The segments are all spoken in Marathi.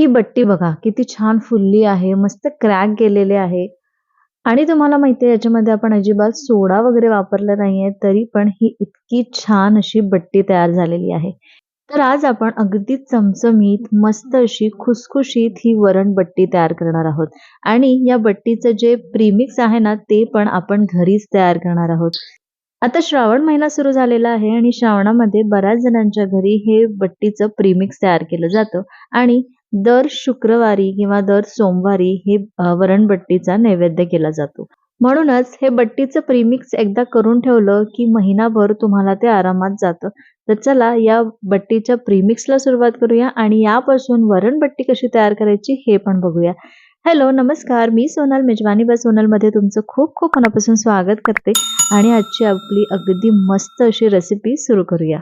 ही बट्टी बघा किती छान फुलली आहे मस्त क्रॅक गेलेले आहे. आणि तुम्हाला माहिती आहे याच्यामध्ये आपण अजिबात सोडा वगैरे वापरला नाहीये तरी पण ही इतकी छान अशी बट्टी तयार झालेली आहे. तर आज आपण अगदी चमचमीत मस्त अशी खुसखुशीत ही वरण बट्टी तयार करणार आहोत. आणि या बट्टीचं जे प्रीमिक्स आहे ना ते पण आपण घरीच तयार करणार आहोत. आता श्रावण महिना सुरू झालेला आहे आणि श्रावणामध्ये बऱ्याच जणांच्या घरी हे बट्टीचं प्रीमिक्स तयार केलं जातं. आणि दर शुक्रवारी किंवा दर सोमवारी हे वरणबट्टीचा नैवेद्य केला जातो. म्हणूनच हे बट्टीचं प्रीमिक्स एकदा करून ठेवलं की महिनाभर तुम्हाला ते आरामात जातं. तर चला या बट्टीच्या प्रीमिक्सला सुरुवात करूया आणि यापासून वरणबट्टी कशी तयार करायची हे पण बघूया. हॅलो नमस्कार. मी सोनल मेजवानी. बा सोनलमध्ये तुमचं खूप खूप मनापासून स्वागत करते आणि आजची आपली अगदी मस्त अशी रेसिपी सुरू करूया.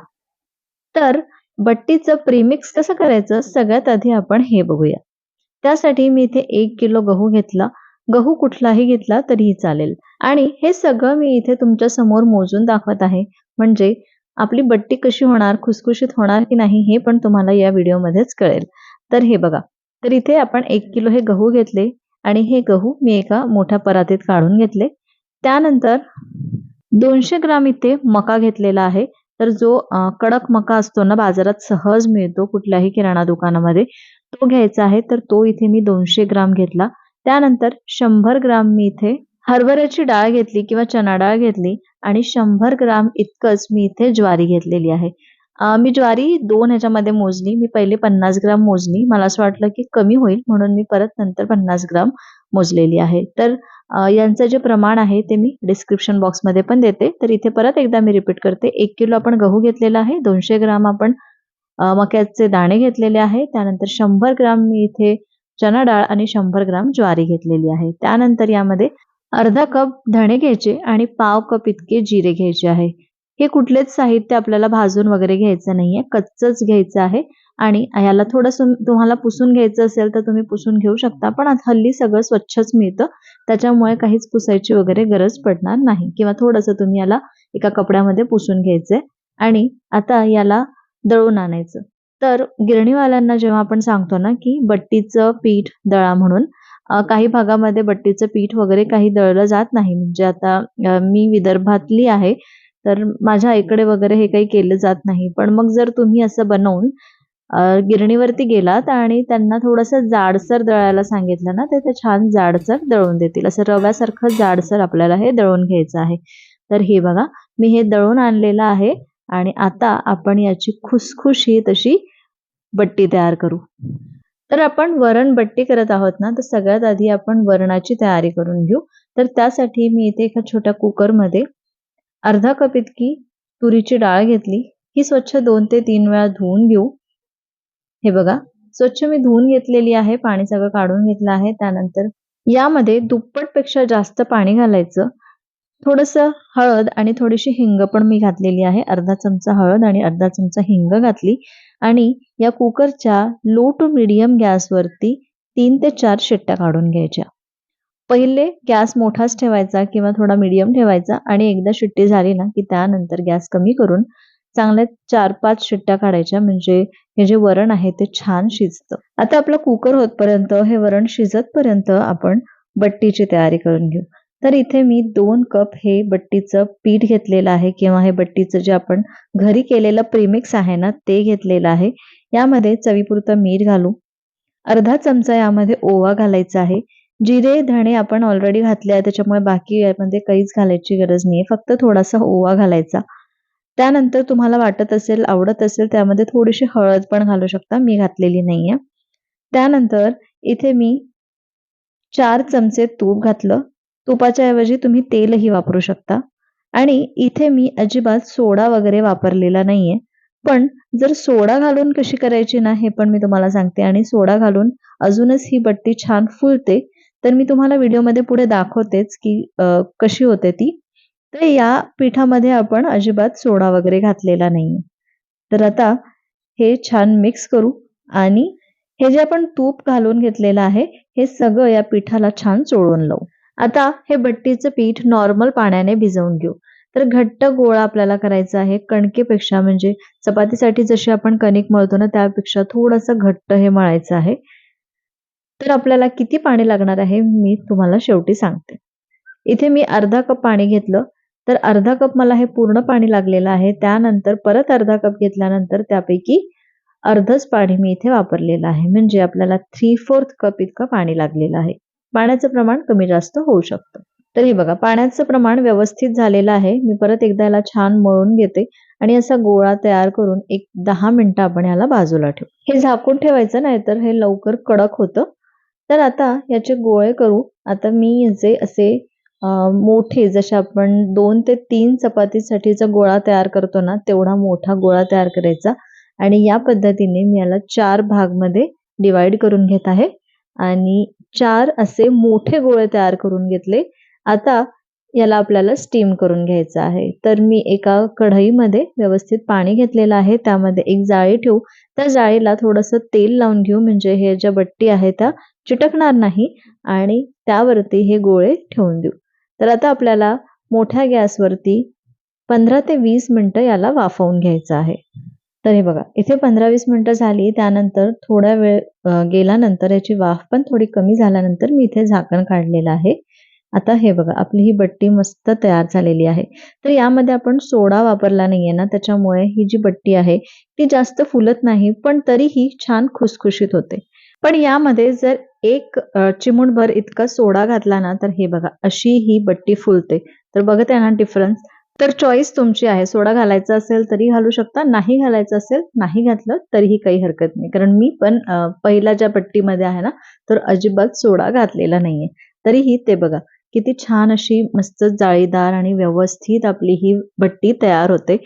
तर बट्टीचं प्रीमिक्स कसं करायचं? सगळ्यात आधी आपण हे बघूया. त्यासाठी मी इथे एक किलो गहू घेतला. गहू कुठलाही घेतला तरीही चालेल. आणि हे सगळं मी इथे तुमच्यासमोर मोजून दाखवत आहे. म्हणजे आपली बट्टी कशी होणार खुसखुशीत होणार की नाही हे पण तुम्हाला या व्हिडिओमध्येच कळेल. तर हे बघा. तर इथे आपण एक किलो हे गहू घेतले आणि हे गहू मी एका मोठ्या परातीत काढून घेतले. त्यानंतर दोनशे ग्राम इथे मका घेतलेला आहे. तर जो कडक मका असतो ना बाजारात सहज मिळतो कुठल्याही किराणा दुकानामध्ये तो घ्यायचा आहे. तर तो इथे मी दोनशे ग्राम घेतला. त्यानंतर शंभर ग्राम मी इथे हरभऱ्याची डाळ घेतली किंवा चना डाळ घेतली आणि शंभर ग्राम इतकंच मी इथे ज्वारी घेतलेली आहे. मी ज्वारी दोन ह्याच्यामध्ये मोजली. मी पहिले पन्नास ग्राम मोजली. मला असं वाटलं की कमी होईल म्हणून मी परत नंतर पन्नास ग्राम मोजलेली आहे. तर यांचं जे प्रमाण आहे ते मी डिस्क्रिप्शन बॉक्समध्ये पण देते. तर इथे परत एकदा मी रिपीट करते. एक किलो आपण गहू घेतलेला आहे दोनशे ग्राम आपण मक्याचे दाणे घेतलेले आहे. त्यानंतर शंभर ग्राम मी इथे चना डाळ आणि शंभर ग्राम ज्वारी घेतलेली आहे. त्यानंतर यामध्ये अर्धा कप धणे घ्यायचे आणि पाव कप इतके जिरे घ्यायचे आहे. हे कुठलेच साहित्य आपल्याला भाजून वगैरे घ्यायचं नाहीये. कच्चच घ्यायचं आहे. आणि ह्याला थोडंसं तुम्हाला पुसून घ्यायचं असेल तर तुम्ही पुसून घेऊ शकता. पण आता हल्ली सगळं स्वच्छच मिळतं. त्याच्यामुळे काहीच पुसायची वगैरे गरज पडणार नाही. किंवा थोडंसं तुम्ही याला एका कपड्यामध्ये पुसून घ्यायचंय. आणि आता याला दळून आणायचं. तर गिरणीवाल्यांना जेव्हा आपण सांगतो ना की बट्टीचं पीठ दळा म्हणून काही भागामध्ये बट्टीचं पीठ वगैरे काही दळलं जात नाही. म्हणजे आता मी विदर्भातली आहे. तर माझ्या आईकडे वगैरे हे काही केलं जात नाही. पण मग जर तुम्ही असं बनवून गिरणीवरती गेलात आणि त्यांना थोडंसं जाडसर दळायला सांगितलं ना ते ते छान जाडसर दळून देतील. असं रव्यासारखं जाडसर आपल्याला हे दळून घ्यायचं आहे. तर हे बघा मी हे दळून आणलेलं आहे आणि आता आपण याची खुसखुशी तशी बट्टी तयार करू. तर आपण वरण बट्टी करत आहोत ना तर सगळ्यात आधी आपण वरणाची तयारी करून घेऊ. तर त्यासाठी मी इथे एका छोट्या कुकरमध्ये अर्धा कप इतकी तुरीची डाळ घेतली. ही स्वच्छ दोन ते तीन वेळा धुवून घेऊ. हे बघा स्वच्छ मी धुवून घेतलेली आहे पाणी सगळं काढून घेतलं आहे. त्यानंतर यामध्ये दुप्पटपेक्षा जास्त पाणी घालायचं. थोडंसं हळद आणि थोडीशी हिंग पण मी घातलेली आहे. अर्धा चमचा हळद आणि अर्धा चमचा हिंग घातली. आणि या कुकरच्या लो टू मिडियम गॅसवरती तीन ते चार शिट्ट्या काढून घ्यायच्या. पहिले गॅस मोठाच ठेवायचा किंवा थोडा मिडियम ठेवायचा आणि एकदा शिट्टी झाली ना की त्यानंतर गॅस कमी करून चांगल्या चार पाच शिट्ट्या काढायच्या. म्हणजे हे जे वरण आहे ते छान शिजतं. आता आपलं कुकर होतपर्यंत हे वरण शिजतपर्यंत आपण बट्टीची तयारी करून घेऊ. तर इथे मी दोन कप हे बट्टीचं पीठ घेतलेलं आहे किंवा हे बट्टीचं जे आपण घरी केलेलं प्रीमिक्स आहे ना ते घेतलेलं आहे. यामध्ये चवीपुरतं मीठ घालू. अर्धा चमचा यामध्ये ओवा घालायचा आहे. जिरे धणे आपण ऑलरेडी घातले आहे त्याच्यामुळे बाकी यामध्ये काहीच घालायची गरज नाहीये. फक्त थोडासा ओवा घालायचा. त्यानंतर तुम्हाला वाटत असेल आवडत असेल त्यामध्ये थोडीशी हळद पण घालू शकता. मी घातलेली नाहीये. त्यानंतर इथे मी चार चमचे तूप घातलं. तुपाच्या ऐवजी तुम्ही तेलही वापरू शकता. आणि इथे मी अजिबात सोडा वगैरे वापरलेला नाहीये. पण जर सोडा घालून कशी करायची ना हे पण मी तुम्हाला सांगते. आणि सोडा घालून अजूनच ही बट्टी छान फुलते. तर मी तुम्हाला व्हिडिओमध्ये पुढे दाखवतेच की कशी होते ती. तर या पिठामध्ये आपण अजिबात सोडा वगैरे घातलेला नाहीये. तर आता हे छान मिक्स करू आणि हे जे आपण तूप घालून घेतलेलं आहे हे सगळं या पिठाला छान चोळून लावू. आता हे बट्टीचं पीठ नॉर्मल पाण्याने भिजवून घेऊ. तर घट्ट गोळा आपल्याला करायचा आहे कणकेपेक्षा म्हणजे चपातीसाठी जशी आपण कणिक मळतो ना त्यापेक्षा थोडंसं घट्ट हे मळायचं आहे. तर आपल्याला किती पाणी लागणार आहे मी तुम्हाला शेवटी सांगते. इथे मी अर्धा कप पाणी घेतलं. तर अर्धा कप मला हे पूर्ण पाणी लागलेलं आहे. त्यानंतर परत अर्धा कप घेतल्यानंतर त्यापैकी अर्धच पाणी मी इथे वापरलेलं आहे. म्हणजे आपल्याला थ्री फोर्थ कप इतकं पाणी लागलेलं आहे. पाण्याचं प्रमाण कमी जास्त होऊ शकतं. तर हे बघा पाण्याचं प्रमाण व्यवस्थित झालेलं आहे. मी परत एकदा याला छान मळून घेते आणि असा गोळा तयार करून एक दहा मिनिटं आपण याला बाजूला ठेवू. हे झाकून ठेवायचं नाही तर हे लवकर कडक होतं. तर आता याचे गोळे करू. आता मी याचे असे मोठे जसे आपण दोन ते तीन चपातीसाठीचा गोळा तयार करतो ना तेवढा मोठा गोळा तयार करायचा. आणि या पद्धतीने मी याला चार भागमध्ये डिवाइड करून घेत आहे. आणि चार असे मोठे गोळे तयार करून घेतले. आता याला आपल्याला स्टीम करून घ्यायचं आहे. तर मी एका कढईमध्ये व्यवस्थित पाणी घेतलेलं आहे. त्यामध्ये एक जाळी ठेवू. त्या जाळीला थोडंसं तेल लावून घेऊ. म्हणजे हे ज्या बट्टी आहे त्या चिटकणार नाही. आणि त्यावरती हे गोळे ठेवून देऊ. तर आता आपल्याला मोठ्या गॅसवरती पंधरा ते वीस मिनटं याला वाफवून घ्यायचं आहे. तर हे बघा इथे पंधरा वीस मिनटं झाली त्यानंतर थोडा वेळ गेल्यानंतर याची वाफ पण थोडी कमी झाल्यानंतर मी इथे झाकण काढलेलं आहे. आता हे बघा आपली ही बट्टी मस्त तयार झालेली आहे. तर यामध्ये आपण सोडा वापरला नाहीये ना त्याच्यामुळे ही जी बट्टी आहे ती जास्त फुलत नाही पण तरीही छान खुसखुशीत होते. पण यामध्ये जर एक चिमुटभर इतका सोडा घातला ना तर हे बघा अशी ही बट्टी फुलते. तर बघत आहे ना डिफरन्स तर चॉईस तुमची आहे. सोडा घालायचा असेल तरी घालू शकता नाही घालायचं असेल नाही घातलं तरीही काही हरकत नाही. कारण मी पण पहिल्या ज्या पट्टीमध्ये आहे ना तर अजिबात सोडा घातलेला नाहीये. तरीही ते बघा किती छान अशी मस्त जाळीदार आणि व्यवस्थित आपली ही बट्टी तयार होते.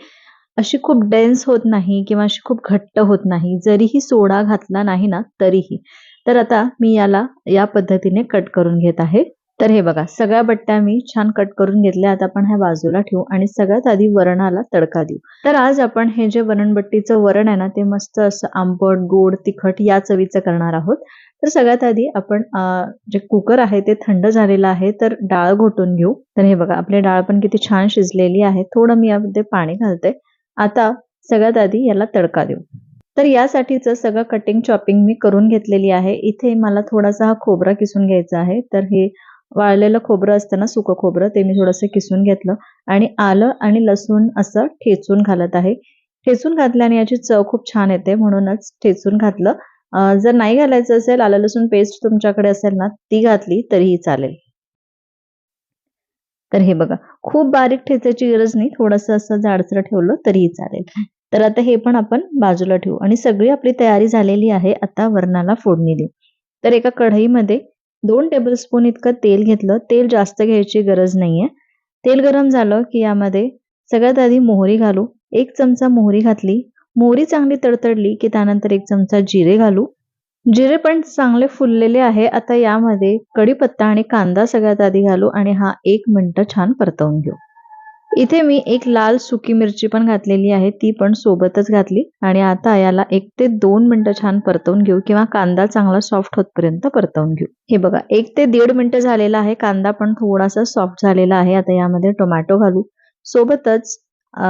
अशी खूप डेन्स होत नाही किंवा अशी खूप घट्ट होत नाही. जरीही सोडा घातला नाही ना तरीही. तर आता मी याला या पद्धतीने कट करून घेत आहे. तर हे बघा सगळ्या बट्ट्या मी छान कट करून घेतल्या. आता आपण ह्या बाजूला ठेवू आणि सगळ्यात आधी वरणाला तडका देऊ. तर आज आपण हे जे वरणबट्टीचं वरण आहे ना ते मस्त असं आंबट गोड तिखट या चवीचं करणार आहोत. तर सगळ्यात आधी आपण जे कुकर आहे ते थंड झालेलं आहे तर डाळ घोटून घेऊ. तर हे बघा आपली डाळ पण किती छान शिजलेली आहे. थोडं मी यामध्ये पाणी घालते. आता सगळ्यात आधी याला तडका देऊ. तर यासाठीच सगळं कटिंग चॉपिंग मी करून घेतलेली आहे. इथे मला थोडासा हा खोबरा किसून घ्यायचा आहे. तर हे वाळलेलं खोबरं असतं ना सुकं खोबरं ते मी थोडंसं किसून घेतलं आणि आलं आणि लसूण असं ठेचून घालत आहे. ठेचून घातल्याने याची चव खूप छान येते. म्हणूनच ठेचून घातलं. जर नाही घालायचं असेल आलं लसूण पेस्ट तुमच्याकडे असेल ना ती घातली तरीही चालेल. तर हे बघा खूप बारीक ठेचायची गरज नाही. थोडंसं असं जाडसर ठेवलं तरीही चालेल. तर आता हे पण आपण बाजूला ठेवू. आणि सगळी आपली तयारी झालेली आहे आता वरणाला फोडणी देऊ. तर एका कढईमध्ये दोन टेबलस्पून इतकं तेल घेतलं. तेल जास्त घ्यायची गरज नाहीये. तेल गरम झालं की यामध्ये सगळ्यात आधी मोहरी घालू. एक चमचा मोहरी घातली. मोहरी चांगली तडतडली की त्यानंतर एक चमचा जिरे घालू. जिरे पण चांगले फुललेले आहे. आता यामध्ये कढीपत्ता आणि कांदा सगळ्यात आधी घालू आणि हा एक मिनिट छान परतवून घेऊ. इथे मी एक लाल सुकी मिरची पण घातलेली आहे ती पण सोबतच घातली. आणि आता याला एक ते दोन मिनिटं छान परतवून घेऊ किंवा कांदा चांगला सॉफ्ट होतपर्यंत परतवून घेऊ. हे बघा एक ते दीड मिनिटं झालेला आहे कांदा पण थोडासा सॉफ्ट झालेला आहे. आता यामध्ये टोमॅटो घालू. सोबतच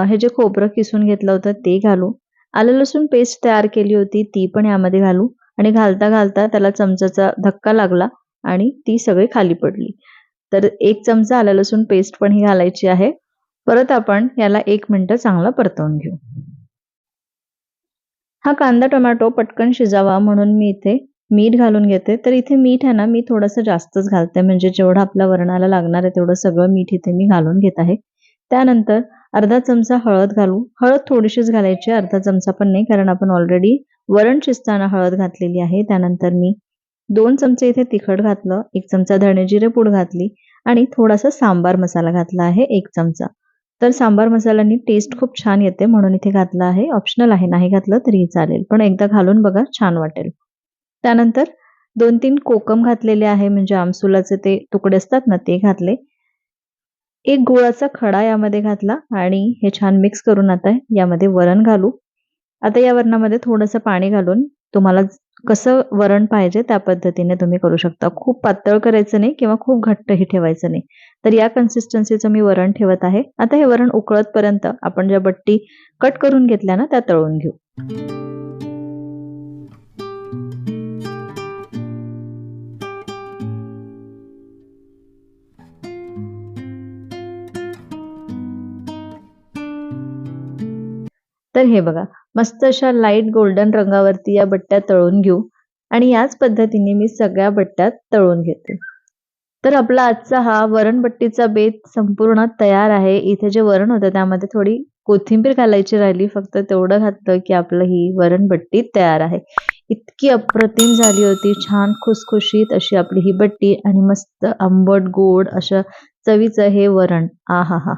हे जे खोबरं किसून घेतलं होतं ते घालू. आलं लसूण पेस्ट तयार केली होती ती पण यामध्ये घालू. आणि घालता घालता त्याला चमचाचा धक्का लागला आणि ती सगळी खाली पडली. तर एक चमचा आलं लसूण पेस्ट पण ही घालायची आहे. परत आपण याला एक मिनिट चांगला परतवून घेऊ. हा कांदा टोमॅटो पटकन शिजावा म्हणून मी इथे मीठ घालून घेते. तर इथे मीठ आहे ना मी थोडंसं जास्तच घालते. म्हणजे जेवढं आपल्या वरणाला लागणार आहे तेवढं सगळं मीठ इथे मी घालून घेत आहे. त्यानंतर अर्धा चमचा हळद घालू. हळद थोडीशीच घालायची अर्धा चमचा पण नाही कारण आपण ऑलरेडी वरण शिजताना हळद घातलेली आहे. त्यानंतर मी दोन चमचे इथे तिखट घातलं एक चमचा धणे जिरे पूड घातली आणि थोडासा सांबार मसाला घातला आहे एक चमचा. तर सांबार मसाल्यानी टेस्ट खूप छान येते म्हणून इथे घातला आहे. ऑप्शनल आहे नाही घातलं तरीही चालेल. पण एकदा घालून बघा छान वाटेल. त्यानंतर दोन तीन कोकम घातलेले आहे म्हणजे आमसुलाचे ते तुकडे असतात ना ते घातले. एक गुळाचा खडा यामध्ये घातला आणि हे छान मिक्स करून आता यामध्ये वरण घालू. आता या वरणामध्ये थोडंसं पाणी घालून तुम्हाला कसं वरण पाहिजे त्या पद्धतीने तुम्ही करू शकता. खूप पातळ करायचं नाही किंवा खूप घट्टही ठेवायचं नाही. तर या कन्सिस्टन्सीचं मी वरण ठेवत आहे. आता हे वरण उकळतपर्यंत आपण ज्या बट्टी कट करून घेतल्या ना त्या तळून घेऊ. तर हे बघा. मस्त अशा लाइट गोल्डन रंगावरती या बट्ट्या तळून घेऊ. आणि याच पद्धतीने मी सगळ्या बट्ट्या तळून घेते. तर आपला आजचा हा वरणबट्टीचा बेत संपूर्ण तयार आहे. इथे जे वरण होतं त्यामध्ये थोडी कोथिंबीर घालायची राहिली. फक्त तेवढं घातलं की आपलं ही वरणबट्टी तयार आहे. इतकी अप्रतिम झाली होती. छान खुसखुशीत अशी आपली ही बट्टी आणि मस्त आंबट गोड अशा चवीचं हे वरण. आ हा हा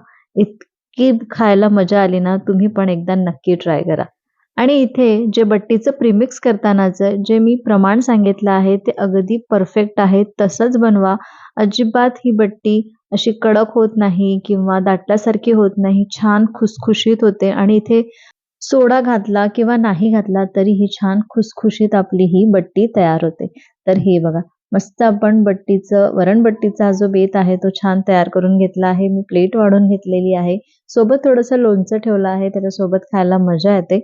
इतकी खायला मजा आली ना तुम्ही पण एकदा नक्की ट्राय करा. आणि इथे जे बट्टीचं प्रीमिक्स करतानाचं जे मी प्रमाण सांगितलं आहे ते अगदी परफेक्ट आहे. तसंच बनवा. अजिबात ही बट्टी अशी कडक होत नाही किंवा दाटल्यासारखी होत नाही. छान खुसखुशीत होते. आणि इथे सोडा घातला किंवा नाही घातला तरी ही छान खुसखुशीत आपली ही बट्टी तयार होते. तर हे बघा. मस्त आपण बट्टीचं वरणबट्टीचा जो बेत आहे तो छान तयार करून घेतला आहे. मी प्लेट वाढून घेतलेली आहे. सोबत थोडंसं लोणचं ठेवलं आहे. त्याच्यासोबत खायला मजा येते.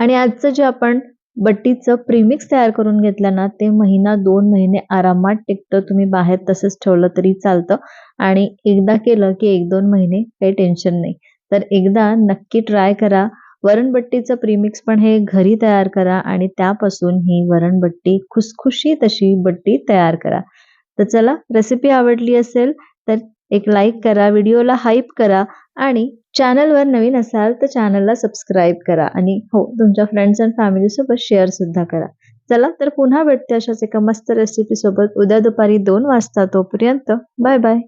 आणि आजचं जे आपण बट्टीचं प्रीमिक्स तयार करून घेतलं ना ते महिना दोन महिने आरामात टिकतं. तुम्ही बाहेर तसंच ठेवलं तरी चालतं. आणि एकदा केलं की एक दोन महिने काही टेन्शन नाही. तर एकदा नक्की ट्राय करा. वरणबट्टीचं प्रीमिक्स पण हे घरी तयार करा आणि त्यापासून ही वरणबट्टी खुसखुशीत अशी बट्टी तयार करा. तर चला रेसिपी आवडली असेल तर एक लाईक करा व्हिडिओला हाईप करा आणि चॅनलवर नवीन असाल तर चॅनलला सबस्क्राईब करा आणि हो तुमच्या फ्रेंड्स अँड फॅमिलीसोबत शेअर सुद्धा करा. चला तर पुन्हा भेटते अशाच एका मस्त रेसिपी सोबत. उद्या दुपारी दोन वाजता तोपर्यंत बाय बाय